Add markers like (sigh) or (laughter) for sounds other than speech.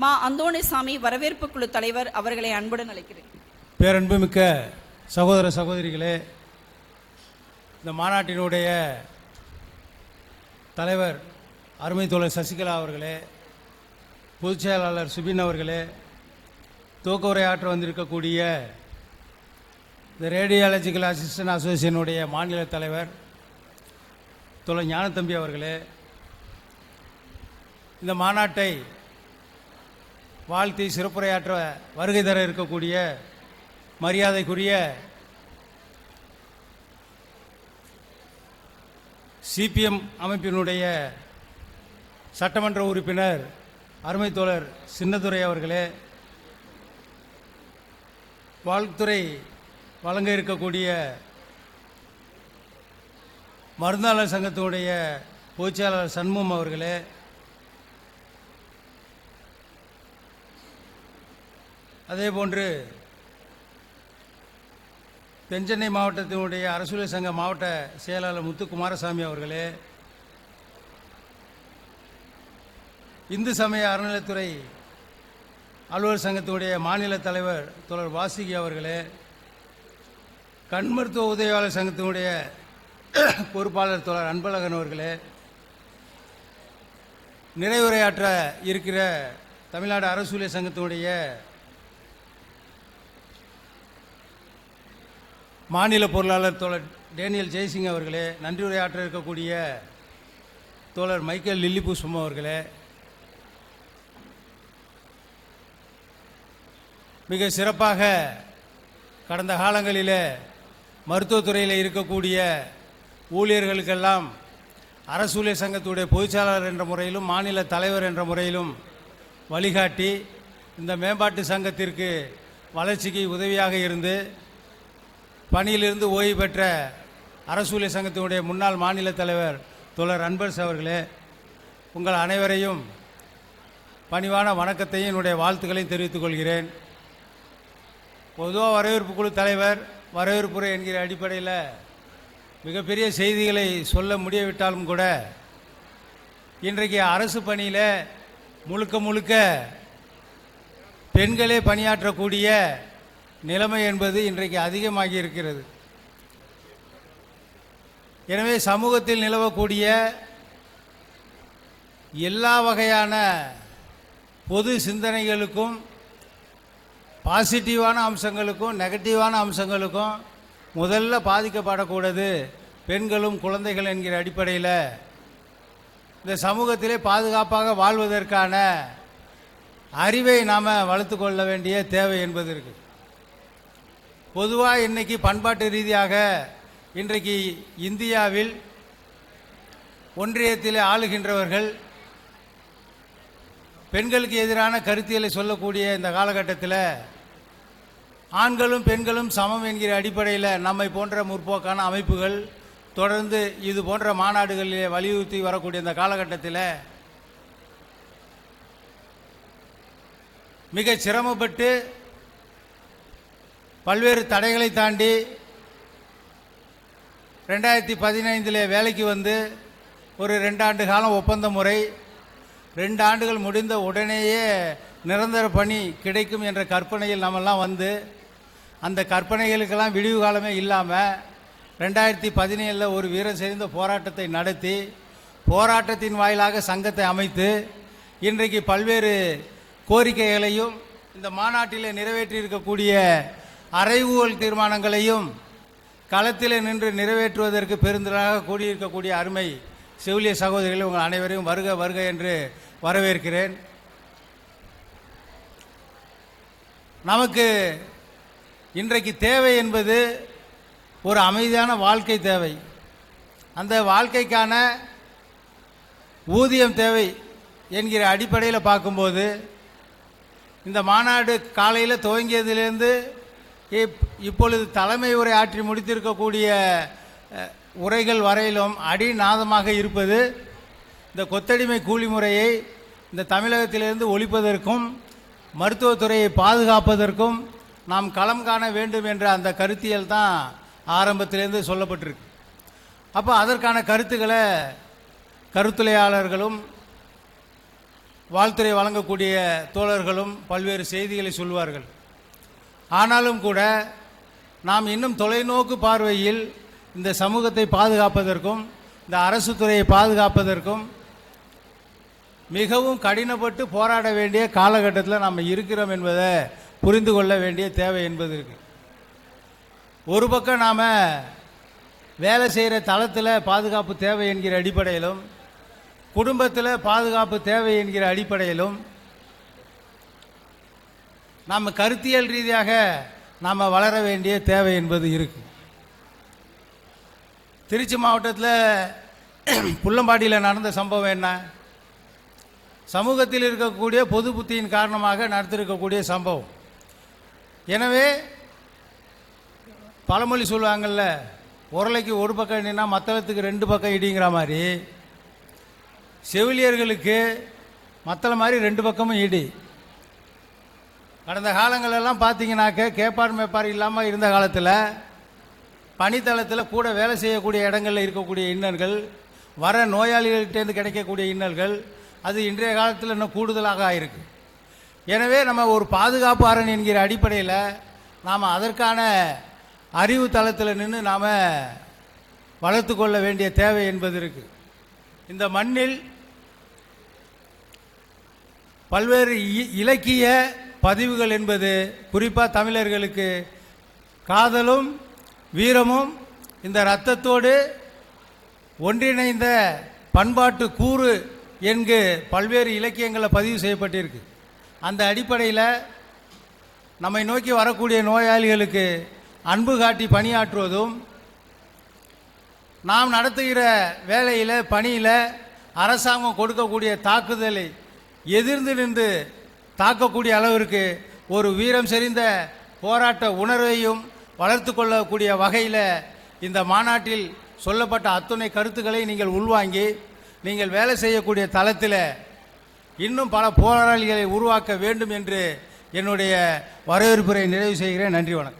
மா அந்தோணிசாமி வரவேற்பு குழு தலைவர் அவர்களை அன்புடன் அழைக்கிறேன். பேரன்புமிக்க சகோதர சகோதரிகளே இந்த மாநாட்டினுடைய தலைவர் அருமை தோழர் சசிகலா அவர்களே பொதுச் செயலாளர் சுபின் அவர்களே துவக்க உரையாற்ற வந்திருக்கக்கூடிய இந்த ரேடியாலஜிக்கல் அசிஸ்டன்ட் அசோசியேஷனுடைய மாநில தலைவர் தொலை ஞானத்தம்பி அவர்களே இந்த மாநாட்டை வாழ்த்தி சிறப்புரையாற்ற வருகை தர இருக்கக்கூடிய மரியாதைக்குரிய சிபிஎம் அமைப்பினுடைய சட்டமன்ற உறுப்பினர் அருமை தோழர் சின்னதுரை அவர்களே வாழ்த்துறை வழங்க இருக்கக்கூடிய மருந்தாளர் சங்கத்தினுடைய பொதுச்செயலாளர் சண்முகம் அவர்களே அதே போன்று தென்சென்னை மாவட்டத்தினுடைய அரசுலை சங்க மாவட்ட செயலாளர் முத்து குமாரசாமி அவர்களே இந்து சமய அறநிலைத்துறை அலுவலர் சங்கத்தினுடைய மாநில தலைவர் தொடர் வாசிகி அவர்களே கண் மருத்துவ உதவியாளர் சங்கத்தினுடைய பொறுப்பாளர் தொடர் அன்பழகன் அவர்களே நிறைவுரையாற்ற இருக்கிற தமிழ்நாடு அரசூழிய சங்கத்தினுடைய மாநில பொருளாளர் தோழர் டேனியல் ஜெய்சிங் அவர்களே நன்றி உரையாற்ற இருக்கக்கூடிய தோழர் மைக்கேல் லில்லிபு சும்மா அவர்களே மிக சிறப்பாக கடந்த காலங்களில் மருத்துவத்துறையில் இருக்கக்கூடிய ஊழியர்களுக்கெல்லாம் அரசு ஊழியர் சங்கத்துடைய பொதுச்செயலாளர் என்ற முறையிலும் மாநில தலைவர் என்ற முறையிலும் வழிகாட்டி இந்த மேம்பாட்டு சங்கத்திற்கு வளர்ச்சிக்கு உதவியாக இருந்து பணியிலிருந்து ஓய்வு பெற்ற அரசூழிய சங்கத்தினுடைய முன்னாள் மாநில தலைவர் தோழர் அன்பர்ஸ் அவர்களே உங்கள் அனைவரையும் பணிவான வணக்கத்தையும் என்னுடைய வாழ்த்துக்களையும் தெரிவித்துக் கொள்கிறேன். பொதுவாக வரவேற்பு குழு தலைவர் வரவேற்புரை என்கிற அடிப்படையில் மிகப்பெரிய செய்திகளை சொல்ல முடியவிட்டாலும் கூட இன்றைக்கு அரசு பணியில் முழுக்க முழுக்க பெண்களே பணியாற்றக்கூடிய நிலைமை என்பது இன்றைக்கு அதிகமாகி இருக்கிறது. எனவே சமூகத்தில் நிலவக்கூடிய எல்லா வகையான பொது சிந்தனைகளுக்கும் பாசிட்டிவான அம்சங்களுக்கும் நெகட்டிவான அம்சங்களுக்கும் முதல்ல பாதிக்கப்படக்கூடாது. பெண்களும் குழந்தைகள் என்கிற அடிப்படையில் இந்த சமூகத்திலே பாதுகாப்பாக வாழ்வதற்கான அறிவை நாம் வளர்த்து கொள்ள வேண்டிய தேவை என்பது இருக்குது பொதுவாக இன்றைக்கி பண்பாட்டு ரீதியாக இன்றைக்கு இந்தியாவில் ஒன்றியத்தில் ஆளுகின்றவர்கள் பெண்களுக்கு எதிரான கருத்தியலை சொல்லக்கூடிய இந்த காலகட்டத்தில் ஆண்களும் பெண்களும் சமம் என்கிற அடிப்படையில் நம்மை போன்ற முற்போக்கான அமைப்புகள் தொடர்ந்து இது போன்ற மாநாடுகளிலே வலியுறுத்தி வரக்கூடிய இந்த காலகட்டத்தில் மிக சிரமப்பட்டு பல்வேறு தடைகளை தாண்டி ரெண்டாயிரத்தி பதினைந்தில் வேலைக்கு வந்து ஒரு ரெண்டாண்டு காலம் ஒப்பந்த முறை ரெண்டு ஆண்டுகள் முடிந்த உடனேயே நிரந்தர பணி கிடைக்கும் என்ற கற்பனையில் நம்மெல்லாம் வந்து அந்த கற்பனைகளுக்கெல்லாம் விடிவு காலமே இல்லாமல் ரெண்டாயிரத்தி பதினேழில் ஒரு வீரம் செறிந்த போராட்டத்தை நடத்தி போராட்டத்தின் வாயிலாக சங்கத்தை அமைத்து இன்றைக்கு பல்வேறு கோரிக்கைகளையும் இந்த மாநாட்டில் நிறைவேற்றி இருக்கக்கூடிய அறைகூவல் தீர்மானங்களையும் களத்தில் நின்று நிறைவேற்றுவதற்கு பெருந்தலாக கூடியிருக்கக்கூடிய அருமை செவிலிய சகோதரிகளை உங்கள் அனைவரையும் வருக வருக என்று வரவேற்கிறேன். நமக்கு இன்றைக்கு தேவை என்பது ஒரு அமைதியான வாழ்க்கை தேவை. அந்த வாழ்க்கைக்கான ஊதியம் தேவை என்கிற அடிப்படையில் பார்க்கும்போது இந்த மாநாடு காலையில் துவங்கியதிலிருந்து இப்- இப்பொழுது தலைமை உரை ஆற்றி முடித்திருக்கக்கூடிய உரைகள் வரையிலும் அடிநாதமாக இருப்பது இந்த கொத்தடிமை கூலி முறையை இந்த தமிழகத்திலிருந்து ஒழிப்பதற்கும் மருத்துவத்துறையை பாதுகாப்பதற்கும் நாம் களம் காண வேண்டும் என்ற அந்த கருத்தியல் தான் ஆரம்பத்திலேருந்து சொல்லப்பட்டிருக்கு. அப்போ அதற்கான கருத்துக்களை கருத்துரையாளர்களும் வாழ்த்துறை வழங்கக்கூடிய தோழர்களும் பல்வேறு செய்திகளை சொல்வார்கள். ஆனாலும் கூட நாம் இன்னும் தொலைநோக்கு பார்வையில் இந்த சமூகத்தை பாதுகாப்பதற்கும் இந்த அரசு துறையை பாதுகாப்பதற்கும் மிகவும் கடினப்பட்டு போராட வேண்டிய காலகட்டத்தில் நாம் இருக்கிறோம் என்பதை புரிந்து கொள்ள வேண்டிய தேவை என்பது இருக்கு. ஒரு பக்கம் நாம் வேலை செய்கிற தளத்தில் பாதுகாப்பு தேவை என்கிற அடிப்படையிலும் குடும்பத்தில் பாதுகாப்பு தேவை என்கிற அடிப்படையிலும் நாம் கருத்தியல் ரீதியாக நாம் வளர வேண்டிய தேவை என்பது இருக்கு. திருச்சி மாவட்டத்தில் (clears throat) புள்ளம்பாடியில் நடந்த சம்பவம் என்ன? சமூகத்தில் இருக்கக்கூடிய பொது புத்தியின் காரணமாக நடத்திருக்கக்கூடிய சம்பவம். எனவே பழமொழி சொல்லுவாங்கள்ல உரலைக்கு ஒரு பக்கம் இடினா மத்தளத்துக்கு ரெண்டு பக்கம் இடிங்கிற மாதிரி செவிலியர்களுக்கு மத்தள மாதிரி ரெண்டு பக்கமும் இடி. கடந்த காலங்களெல்லாம் பார்த்தீங்கன்னாக்க கேப்பார் மேப்பார் இல்லாமல் இருந்த காலத்தில் பணித்தளத்தில் கூட வேலை செய்யக்கூடிய இடங்களில் இருக்கக்கூடிய இன்னல்கள் வர நோயாளிகள்கிட்டேருந்து கிடைக்கக்கூடிய இன்னல்கள் அது இன்றைய காலத்தில் இன்னும் கூடுதலாக ஆயிருக்கு. எனவே நம்ம ஒரு பாதுகாப்பு அரண் என்கிற அடிப்படையில் நாம் அதற்கான அறிவு தளத்தில் நின்று நாம் வளர்த்து கொள்ள வேண்டிய தேவை என்பது இருக்குது இந்த மண்ணில் பல்வேறு இ- இலக்கிய பதிவுகள் என்பது குறிப்பாக தமிழர்களுக்கு காதலும் வீரமும் இந்த இரத்தத்தோடு ஒன்றிணைந்த பண்பாட்டு கூறு என்கு பல்வேறு இலக்கியங்களில் பதிவு செய்யப்பட்டிருக்கு. அந்த அடிப்படையில் நம்மை நோக்கி வரக்கூடிய நோயாளிகளுக்கு அன்பு காட்டி பணியாற்றுவதும் நாம் நடத்துகிற வேலையில் பணியில் அரசாங்கம் கொடுக்கக்கூடிய தாக்குதலை எதிர்ந்து நின்று தாக்கக்கூடிய அளவிற்கு ஒரு வீரம் செறிந்த போராட்ட உணர்வையும் வளர்த்து கொள்ளக்கூடிய வகையில் இந்த மாநாட்டில் சொல்லப்பட்ட அத்துணை கருத்துக்களை நீங்கள் உள்வாங்கி நீங்கள் வேலை செய்யக்கூடிய தளத்தில் இன்னும் பல போராளிகளை உருவாக்க வேண்டும் என்று என்னுடைய வரவேற்புரை நிறைவு செய்கிறேன். நன்றி வணக்கம்.